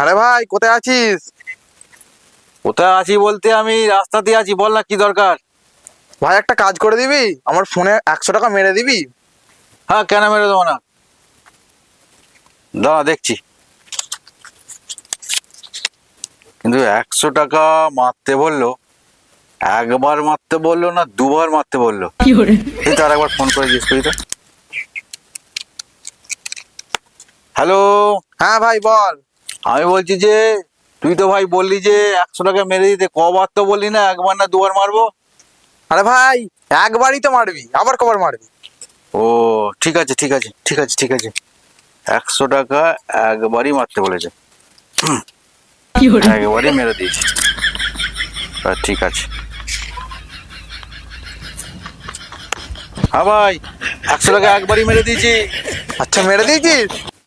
আরে ভাই কোথায় আছিস? কোথায় আছি বলতে আমি রাস্তাতে আছি বল না কি দরকার। ভাই একটা কাজ করে দিবি? আমার ফোনে একশো টাকা মেরে দিবি? হ্যাঁ কেন মেরে দেবো না? দাঁড়া দেখছি। কিন্তু একশো টাকা মারতে বলল একবার মারতে বলল না দুবার মারতে বলল? এই তার একবার ফোন করে জিজ্ঞেস করি তো। হ্যালো? হ্যাঁ ভাই বল। আমি বলছি যে তুই তো ভাই বললি যে একশো টাকা মেরে দিতে কবার তো বললি না একবার না দুবার মারবো? আরে ভাই একবারই তো মারবি আবার কবার মারবি। ও ঠিক আছে ঠিক আছে ঠিক আছে ঠিক আছে। একশো টাকা একবারই মারতে বলেছে। একবারই মেরে দিয়েছি। তা ঠিক আছে। হ্যাঁ ভাই একশো টাকা একবারই মেরে দিয়েছি। আচ্ছা মেরে দিয়েছিস?